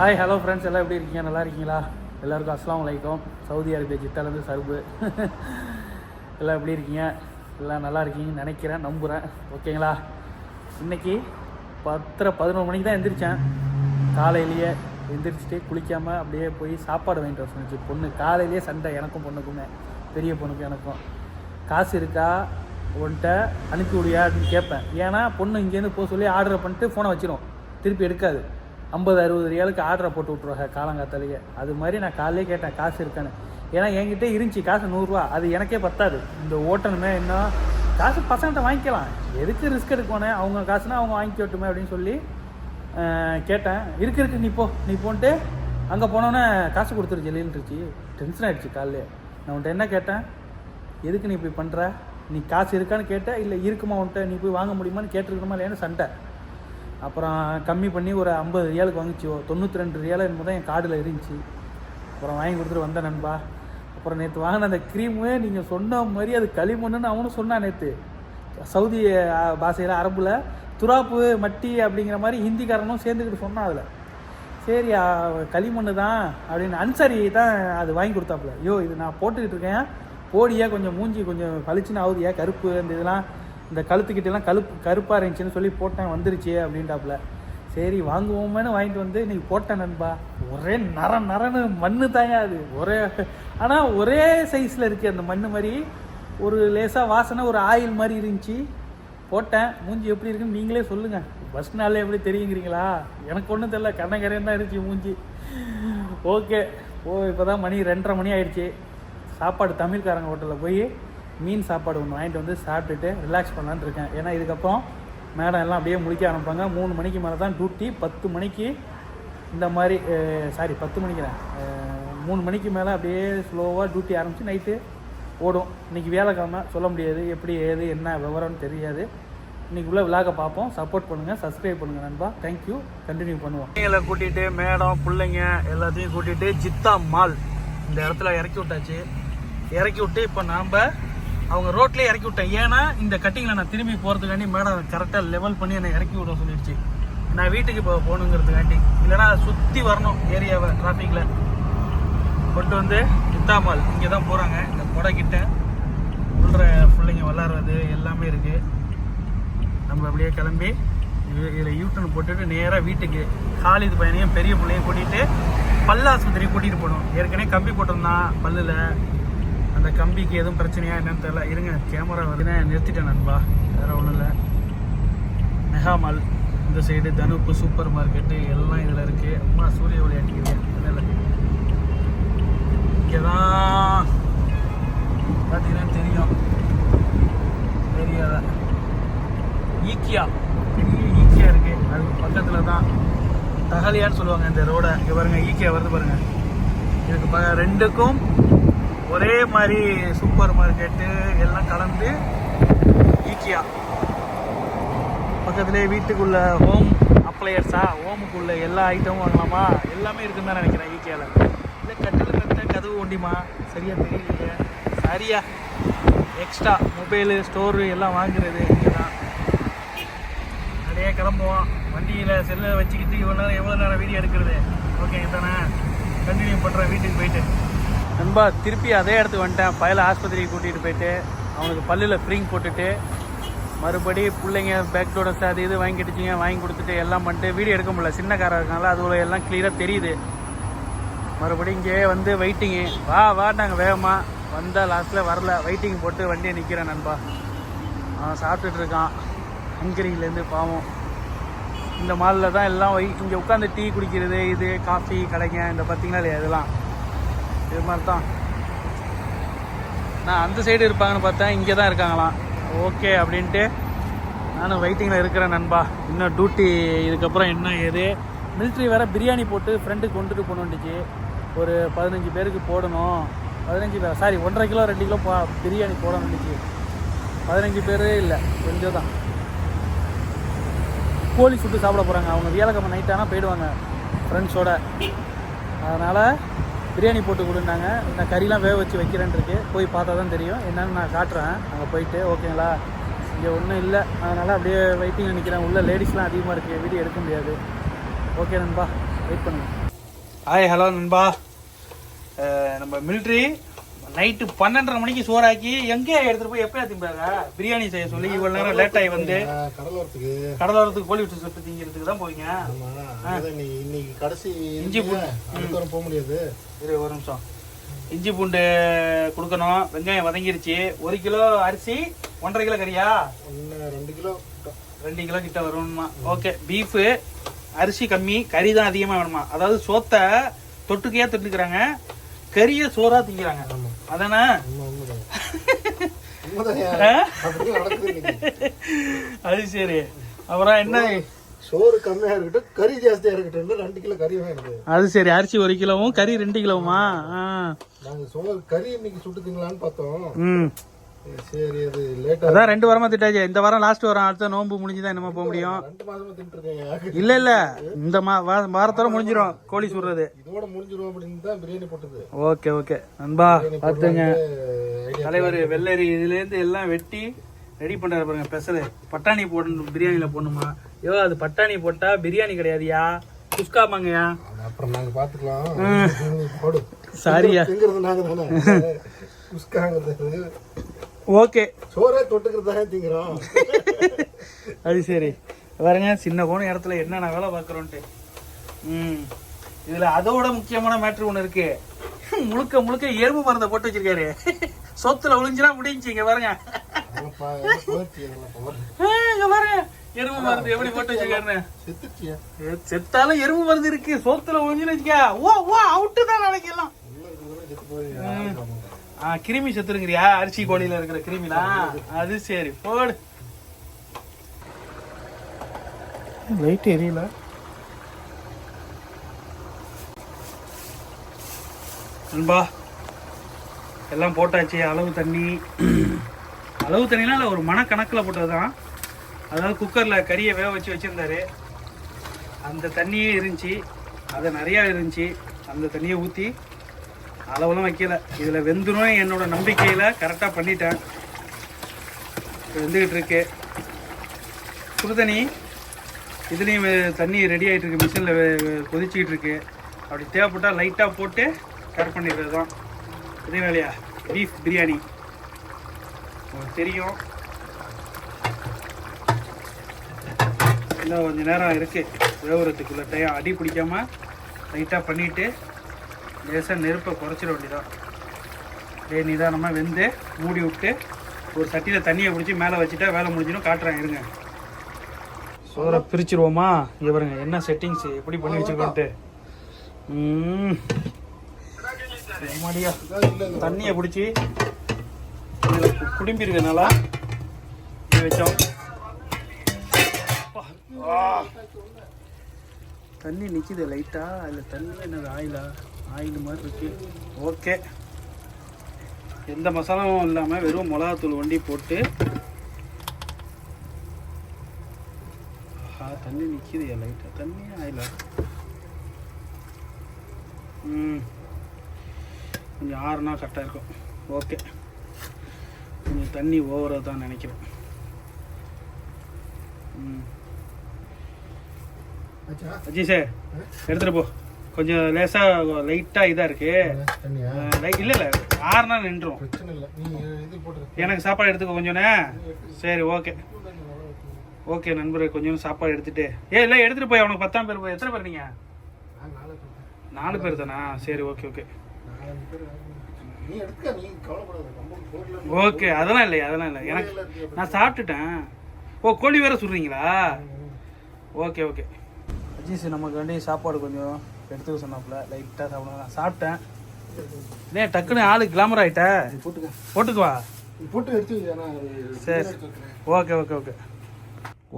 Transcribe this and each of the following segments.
Hi hello friends எல்லாம் எப்படி இருக்கீங்க? நல்லா இருக்கீங்களா? எல்லாருக்கும் அஸ்லாம் அலைக்கும். சவுதி அரேபியா ஜித்தாலேருந்து சர்பு. எல்லாம் எப்படி இருக்கீங்க? எல்லாம் நல்லா இருக்கீங்கன்னு நினைக்கிறேன் நம்புகிறேன் ஓகேங்களா? இன்னைக்கு பத்தரை பதினொரு மணிக்கு தான் எந்திரிச்சேன். காலையிலேயே எந்திரிச்சிட்டு குளிக்காமல் அப்படியே போய் சாப்பாடு வாங்கிட்டு வர சொன்னிச்சு பொண்ணு காலையிலேயே சண்டை. எனக்கும் பொண்ணுக்குமே. பெரிய பொண்ணுக்கும் எனக்கும். காசு இருக்கா? உன்கிட்ட அனுப்பி விடியா அப்படின்னு கேட்பேன். ஏன்னா பொண்ணு இங்கேருந்து போக சொல்லி ஆர்டர் பண்ணிட்டு ஃபோனை வச்சிரும். திருப்பி எடுக்காது. ஐம்பது அறுபது ரியாலுக்கு ஆர்டரை போட்டு விட்ருவாங்க காலங்காத்தாலேயே. அது மாதிரி நான் காலையிலே கேட்டேன் காசு இருக்கான்னு. ஏன்னா என்கிட்ட இருந்துச்சு காசு நூறுரூவா அது எனக்கே பத்தாது. இந்த ஓட்டணுமே என்ன? காசு பசங்கள்கிட்ட வாங்கிக்கலாம். எதுக்கு ரிஸ்க் எடுக்கணும் அவங்க காசுனா அவங்க வாங்கிக்கட்டுமே அப்படின்னு சொல்லி கேட்டேன். இருக்கு இருக்கு நீ போ. நீ போன்ட்டு அங்கே போனோன்னே காசு கொடுத்துரு ஜெல்லின்ட்டுருச்சு டென்ஷன் ஆயிடுச்சு காலையில். நான் உன்ட்ட என்ன கேட்டேன்? எதுக்கு நீ இப்படி பண்ணுற நீ காசு இருக்கான்னு கேட்ட? இல்லை இருக்குமா உன்ட்ட நீ போய் வாங்க முடியுமான்னு கேட்டிருக்கணுமா இல்லையான்னு சண்டை. அப்புறம் கம்மி பண்ணி ஒரு ஐம்பது ரியாலுக்கு வாங்கிச்சோ. தொண்ணூற்றி ரெண்டு ரியால் என்னமோ தான் என் கார்டில் இருந்துச்சு அப்புறம் வாங்கி கொடுத்துட்டு வந்தேன் நண்பா. அப்புறம் நேற்று வாங்கின அந்த க்ரீமு நீங்கள் சொன்ன மாதிரி அது களிமண்ணுன்னு அவனும் சொன்னான் நேற்று சவுதி பாஷையில் அரபுல துராப்பு மட்டி அப்படிங்கிற மாதிரி ஹிந்திக்காரனும் சேர்ந்துக்கிட்டு சொன்னான் அதில். சரி களிமண் களிமண்ணு தான் அப்படின்னு அன்சாரி தான் அது வாங்கி கொடுத்தாப்புல. ஐயோ இது நான் போட்டுக்கிட்டு இருக்கேன். போடியா கொஞ்சம் மூஞ்சி கொஞ்சம் பளிச்சுன்னு ஆகுதியா கருப்பு அந்த இதெல்லாம். இந்த கழுத்துக்கிட்டலாம் கழுப்பு கருப்பாக இருந்துச்சுன்னு சொல்லி போட்டேன் வந்துருச்சு அப்படின்ட்டாப்புல சரி வாங்குவோமேனு வாங்கிட்டு வந்து இன்றைக்கி போட்டேன் நண்பா. ஒரே நர நரன்னு மண்ணு தாங்க அது. ஒரே ஆனால் ஒரே சைஸில் இருக்குது அந்த மண் மாதிரி. ஒரு லேசாக வாசனை ஒரு ஆயில் மாதிரி இருந்துச்சு. போட்டேன். மூஞ்சி எப்படி இருக்குன்னு நீங்களே சொல்லுங்கள் பஸ் நாளில் எப்படி தெரியுங்கிறீங்களா? எனக்கு ஒன்றும் தெரில கண்ணக்கரையன் தான் இருந்துச்சு மூஞ்சி. ஓகே ஓ இப்போ தான் மணி ரெண்டரை மணி ஆயிடுச்சு. சாப்பாடு தமிழ்காரங்க ஹோட்டலில் போய் மீன் சாப்பாடு ஒன்று வாங்கிட்டு வந்து சாப்பிட்டுட்டு ரிலாக்ஸ் பண்ணலான்னு இருக்கேன். ஏன்னா இதுக்கப்புறம் மேடம் எல்லாம் அப்படியே முடிக்க ஆரம்பிப்பாங்க. மூணு மணிக்கு மேலே தான் டியூட்டி பத்து மணிக்கு இந்த மாதிரி சாரி பத்து மணிக்கிறேன் மூணு மணிக்கு மேலே அப்படியே ஸ்லோவாக டியூட்டி ஆரம்பித்து நைட்டு ஓடும். இன்றைக்கி வேலைக்கிழமை சொல்ல முடியாது. எப்படி ஏது என்ன விவரம்னு தெரியாது. இன்றைக்கி உள்ள விழாக்க பார்ப்போம். சப்போர்ட் பண்ணுங்கள் சப்ஸ்கிரைப் பண்ணுங்கள் நண்பா. தேங்க்யூ கண்டினியூ பண்ணுவோம். பிள்ளைங்களை கூட்டிகிட்டு மேடம் பிள்ளைங்க எல்லாத்தையும் கூட்டிகிட்டு ஜித்தா மால் இந்த இடத்துல இறக்கி விட்டாச்சு. இறக்கி விட்டு இப்போ நாம் அவங்க ரோட்லேயே இறக்கி விட்டேன். ஏன்னா இந்த கட்டிங்கில் நான் திரும்பி போகிறதுக்காண்டி மேடம் கரெக்டாக லெவல் பண்ணி என்னை இறக்கி விட சொல்லிடுச்சு. நான் வீட்டுக்கு இப்போ போகணுங்கிறதுக்காண்டி. இல்லைன்னா சுற்றி வரணும் ஏரியாவை டிராஃபிக்கில் கொண்டு வந்து இத்தாமால் இங்கே தான் போகிறாங்க இந்த கொடை கிட்ட உள்ள பிள்ளைங்க விளாட்றது எல்லாமே இருக்குது நம்ம அப்படியே கிளம்பி இது- இதில் யூட்டன் போட்டுட்டு நேராக வீட்டுக்கு காலிது பையனையும் பெரிய பிள்ளையும் கூட்டிகிட்டு பல்லு ஆஸ்பத்திரி கூட்டிகிட்டு போகணும் ஏற்கனவே கம்பி போட்டிருந்தான் பல்லில். அந்த கம்பிக்கு எதுவும் பிரச்சனையா என்னன்னு தெரியல. இருங்க கேமரா வருதுன்னு நிறுத்திட்டேன் நண்பா. வேறு ஒன்றும் இல்லை. மெகாமால் இந்த சைடு தனுப்பு சூப்பர் மார்க்கெட்டு எல்லாம் இதில் இருக்குது அம்மா சூரிய ஒளி அடிக்குது. இங்கே தான் பார்த்தீங்கன்னா தெரியும். தெரியாத. ஈக்கியா. பெரிய ஈக்கியா இருக்குது அதுக்கு பக்கத்தில் தான் தகலியான்னு சொல்லுவாங்க இந்த ரோடை இங்கே பாருங்க ஈக்கியா வருது பாருங்கள் இதுக்கு ப ரெண்டுக்கும் ஒரே மாதிரி சூப்பர் மார்க்கெட்டு எல்லாம் கலந்து ஈக்கியா. பக்கத்துலேயே வீட்டுக்குள்ள ஹோம் அப்ளையர்ஸா ஹோமுக்குள்ள எல்லா ஐட்டமும் வாங்கலாமா? எல்லாமே இருக்குன்னு தான் நினைக்கிறேன் ஈக்கியாவில் இல்லை கட்டில் கட்ட கதவு ஒண்டிமா சரியாக தெரியலையே. சரியா. எக்ஸ்ட்ரா மொபைலு ஸ்டோரு எல்லாம் வாங்குறது இங்கே தான். நிறைய கிளம்புவோம். வண்டியில் செல்லை வச்சுக்கிட்டு இவ்வளோ நேரம் எவ்வளோ நேரம் வீடியோ எடுக்கிறது? ஓகே தானே கண்டினியூ பண்ணுறேன் வீட்டுக்கு போயிட்டு. ரொம்ப திருப்பி அதே இடத்துக்கு வந்துட்டேன். பயல ஆஸ்பத்திரிக்கு கூட்டிகிட்டு போயிட்டு அவனுக்கு பல்லில் ஃப்ரீங் போட்டுட்டு மறுபடி பிள்ளைங்க பேக் டோடஸ் அது இது வாங்கிட்டுச்சிங்க வாங்கி கொடுத்துட்டு எல்லாம் பண்ணிட்டு வீடியோ எடுக்க முடியல. சின்ன காராக இருக்கனால அது எல்லாம் கிளியராக தெரியுது. மறுபடியும் இங்கேயே வந்து வெயிட்டிங்கு வா வா நாங்கள் வேகமாக வந்தால் லாஸ்ட்டில் வரல. வெயிட்டிங் போட்டு வண்டியை நிற்கிறேன் நண்பா. அவன் சாப்பிட்டுட்டு இருக்கான். பாவம். இந்த மாலில் தான் எல்லாம் வை இங்கே உட்காந்து டீ குடிக்கிறது இது காஃபி கடைங்க இந்த பார்த்தீங்களா இல்லையா இதெல்லாம். இது மாதிரி தான் நான் அந்த சைடு இருப்பாங்கன்னு பார்த்தேன் இங்கே தான் இருக்காங்களாம். ஓகே அப்படின்ட்டு நானும் வெயிட்டிங்கில் இருக்கிறேன் நண்பா. இன்னும் டியூட்டி இதுக்கப்புறம் என்ன ஏது? மிலிட்ரி வேறு பிரியாணி போட்டு ஃப்ரெண்டுக்கு கொண்டுட்டு போகணுன்னுச்சு ஒரு பதினஞ்சு பேருக்கு போடணும். பதினஞ்சு பேர் சாரி ஒன்றரை கிலோ ரெண்டு கிலோ போ பிரியாணி போடணுன்னுச்சு பதினஞ்சு பேர் இல்லை கொஞ்சம் தான். கோழி சுட்டு சாப்பிட போகிறாங்க அவங்க வியாழக்கிழமை நைட் ஆனால் போயிடுவாங்க ஃப்ரெண்ட்ஸோட அதனால் பிரியாணி போட்டு கொடுன்னாங்க. நான் கறிலாம் வேக வச்சு வைக்கிறேன்னு இருக்கு போய் பார்த்தா தான் தெரியும். என்னன்னு நான் காட்டுறேன். அங்கே போயிட்டு ஓகேங்களா? இங்கே ஒன்றும் இல்லை. அதனால் அப்படியே வெயிட்டிங் நிற்கிறேன் உள்ளே லேடிஸ்லாம் அதிகமாக இருக்குது வீடியோ எடுக்க முடியாது. ஓகே நண்பா. வெயிட் பண்ணுங்க. ஹாய் ஹலோ நண்பா. நம்ம மில்ட்ரி நைட்டு பன்னெண்டரை மணிக்கு சோறாக்கி எங்கே எடுத்துட்டு போய் எப்போ திம்பாங்க பிரியாணி செய்ய சொல்லி இவ்வளவு நேரம் லேட் ஆகி வந்து. கடலோரத்துக்கு. கடலோரத்துக்கு கோழி விட்டு சுட்டு திங்கிறதுக்கு தான் போவீங்க இன்னைக்கு கடைசி இஞ்சி பூண்டு. போக முடியாது. இரு ஒரு நிமிஷம். இஞ்சி பூண்டு கொடுக்கணும். வெங்காயம் வதங்கிருச்சு. ஒரு கிலோ அரிசி ஒன்றரை கிலோ கறியா? ஒன்று ரெண்டு கிலோ ரெண்டு கிலோ கிட்ட வரும்மா. ஓகே. பீஃபு அரிசி கம்மி கறி தான் அதிகமாக வேணுமா? அதாவது சோத்தை தொட்டுக்கையா தொட்டுக்கிறாங்க கறியை சோறா திங்கிறாங்க அதானே? அது சரி. அப்புறம் என்ன? சோறு கம்மியா இருக்கட்டும் கறி ஜாஸ்தியா இருக்கட்டும் ரெண்டு கிலோ கறி வேணும் அது சரி. அரிசி ஒரு கிலோவும் கறி ரெண்டு கிலோவுமா? நாங்க சோறு கறி இன்னைக்கு சுட்டு திங்கலான்னு பார்த்தோம் சரி அது லேட்டா அதான் ரெண்டு வாரமா திட்டாச்சு. இந்த வாரம் லாஸ்ட் வாரம் அடுத்த நோன்பு முடிஞ்சுதான் என்னமா போக முடியும். ரெண்டு மாசமா தின்ட்டு இருக்கேன் இல்ல இல்ல. இந்த மா வாரத்தோட முடிஞ்சிரும். கோழி சுடுறது. இதோட முடிஞ்சிரும் அப்படின்னு தான் பிரியாணி போட்டது. Okay okay. நண்பா பார்த்துங்க. தலைவர் வெள்ளரி இதுல இருந்து எல்லாம் வெட்டி ரெடி பண்றாரு பாருங்க ஸ்பெஷல் பட்டாணி போடணும் பிரியாணில போடணுமா? ஐயோ அது பட்டாணி போட்டா பிரியாணி கிடையாதுயா? குஸ்கா மாங்கயா? அப்புறம் நாங்க பாத்துக்கலாம். சாரியா. தானே குஸ்காங்கிறது. ஓகே. சோறே தொட்டுக்கிறது தானே திங்கிறோம். அது சரி. பாருங்க சின்ன கோண இடத்துல என்னென்ன வேலை பார்க்குறோன்ட்டு. ம். இதுல அதோட முக்கியமான மேட்ரு ஒன்று இருக்கு. முழுக்க முழுக்க எறும்பு மருந்தை போட்டு வச்சிருக்காரு. சொத்துல ஒளிஞ்சுனா முடிஞ்சு இங்க பாருங்க இங்க பாருங்க. எறும்பு மருந்து எப்படி போட்டு ஏ, செத்தாலும் எறும்பு மருந்து இருக்கு. சோத்துல ஒளிஞ்சுன்னு வச்சுக்க. ஓ ஓ அவுட்டு தான் நினைக்கலாம். கிருமி செத்துருங்கிறியா? அரிசி கோழியில இருக்கிற கிருமிலா அது சரி போடு. லைட் எரியல. நண்பா எல்லாம் போட்டாச்சு அளவு தண்ணி. அளவு தண்ணிலாம் இல்லை ஒரு மனக்கணக்கில் போட்டது தான் அதாவது குக்கரில் கறியை வேக வச்சு வச்சுருந்தாரு. அந்த தண்ணியே இருந்துச்சு. அது நிறையா இருந்துச்சு. அந்த தண்ணியை ஊற்றி அளவெல்லாம் வைக்கல. இதில் வெந்துடும் என்னோட நம்பிக்கையில் கரெக்டாக பண்ணிட்டேன். வெந்துக்கிட்டு இருக்கு. சுடுதண்ணி இதுலேயும் தண்ணி ரெடி ஆகிட்டு இருக்கு. மிஷினில் கொதிச்சிக்கிட்டு இருக்கு. அப்படி தேவைப்பட்டால் லைட்டாக போட்டு கட் பண்ணிடுறது தான் இதே வேலையா? பீஃப் பிரியாணி உங்களுக்கு தெரியும். இன்னும் கொஞ்சம் நேரம் இருக்குது வேவுறதுக்குள்ள டைம் அடி பிடிக்காம லைட்டாக பண்ணிவிட்டு லேசாக நெருப்பை குறைச்சிட வேண்டியதான் அப்படியே நிதானமாக வெந்து மூடி விட்டு ஒரு சட்டியில் தண்ணியை பிடிச்சி மேலே வச்சுட்டா வேலை முடிஞ்சிடும். காட்டுறேன் இருங்க. சோறை பிரிச்சிருவோமா? இங்க பாருங்க என்ன செட்டிங்ஸ் எப்படி பண்ணி வச்சிருக்கோன்ட்டு. ம். தண்ணியை பிடிச்சி குடும்பிருக்கனால வச்சோம். தண்ணி நிற்கிது லைட்டாக அதில் தண்ணியில் என்னது ஆயிலா? ஆயில் மாதிரி இருக்கு. ஓகே எந்த மசாலாவும் இல்லாமல் வெறும் மிளகாத்தூள் வண்டி போட்டு ஆஹா தண்ணி நிற்கிது லைட்டாக தண்ணி ஆயிலா. ம். கொஞ்சம் ஆறுனா கரெக்டாக இருக்கும். ஓகே கொஞ்சம் தண்ணி ஓவராக தான் நினைக்கிறேன். ம். ஆச்சா? அஜி சார் எடுத்துட்டு போ. கொஞ்சம் லேசா லைட்டா இதா இருக்கு. தண்ணியா? அஹ் லைட் இல்ல இல்ல ஆறுனா நின்றும் பிரச்சனை இல்லை. நீ இது போட்டு எனக்கு சாப்பாடு எடுத்துக்க கொஞ்சோண்ணே சரி ஓகே. ஓகே நண்பரே கொஞ்சம் சாப்பாடு எடுத்துட்டு. ஏ இல்லை எடுத்துட்டு போய் அவனுக்கு பத்தாம் பேர் போய். எத்தனை பேர் நீங்க? நான் நாளை சொல்றேன். நாலு பேர் தானா? சரி ஓகே ஓகே. ஓகே அதெல்லாம் இல்லை அதெல்லாம் இல்லை எனக்கு நான் சாப்பிட்டுட்டேன். ஓ கோழி வேற சுடுறீங்களா? Okay okay. அஜீஸ் நமக்கு வேண்டி சாப்பாடு கொஞ்சம் எடுத்துக்க சொன்னாப்புல. லைட்டாக சாப்பிடுங்க. சாப்பிட்டேன். ஏ டக்குன்னு ஆளு கிளாமர் ஆயிட்ட? போட்டுக்க. போட்டுக்குவா போட்டு எடுத்து சரி. Okay okay okay.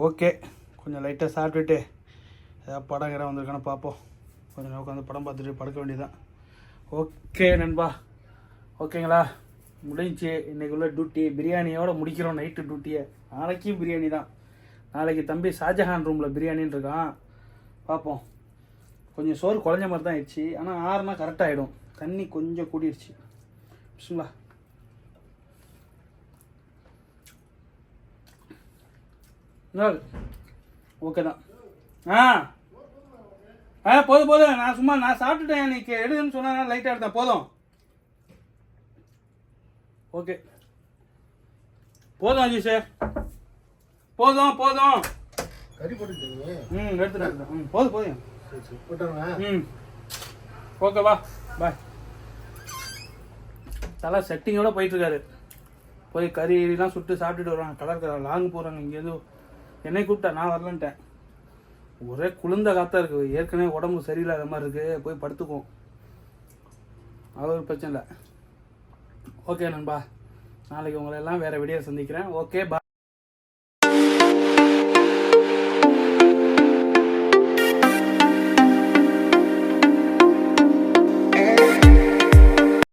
ஓகே. கொஞ்சம் லைட்டாக சாப்பிட்டுட்டு ஏதாவது படம் கிடம் வந்திருக்கான்னு பார்ப்போம். கொஞ்சம் உட்காந்து படம் பார்த்துட்டு படுக்க வேண்டியதுதான். ஓகே நண்பா. ஓகேங்களா? முடிஞ்சுச்சு இன்னைக்குள்ள டியூட்டி பிரியாணியோட முடிக்கிறோம். நைட்டு டியூட்டியை நாளைக்கும் பிரியாணி தான் நாளைக்கு தம்பி ஷாஜஹான் ரூமில் பிரியாணின்னு இருக்கான். பார்ப்போம். கொஞ்சம் சோறு குழஞ்ச மாதிரி தான் ஆயிடுச்சு. ஆனால் ஆறுனா கரெக்டாக ஆகிடும் தண்ணி கொஞ்சம் கூடிடுச்சு. பிஸ்மில்லா ஓகே தான். ஆ. ஆ போதும் போதும். நான் சும்மா நான் சாப்பிட்டுட்டேன். நீ கே- எடுன்னு சொன்னா லைட்டாக எடுத்தேன் போதும். ஓகே போதும் அஜய் சார். போதும் போதும். கறி போட்டுட்டீங்க ம் எடுத்துட்டேன். ம் போதும் போதும். ம். ஓகே வா. பாய் தலை செட்டிங்கோட போயிட்டுருக்காரு. போய் கறி எல்லாம் சுட்டு சாப்பிட்டுட்டு வருவாங்க. கடற்கரை லாங் போகிறாங்க இங்கேருந்து என்னை கூப்பிட்டா நான் வரலன்ட்டேன். ஒரே குளிர்ந்த காத்தா இருக்குது ஏற்கனவே உடம்பு சரியில்லாத மாதிரி இருக்குது போய் படுத்துக்குவோம். அது ஒரு பிரச்சனை இல்லை. ஓகே நண்பா. நாளைக்கு உங்களை எல்லாம் வேறு வீடியோ சந்திக்கிறேன். ஓகே பா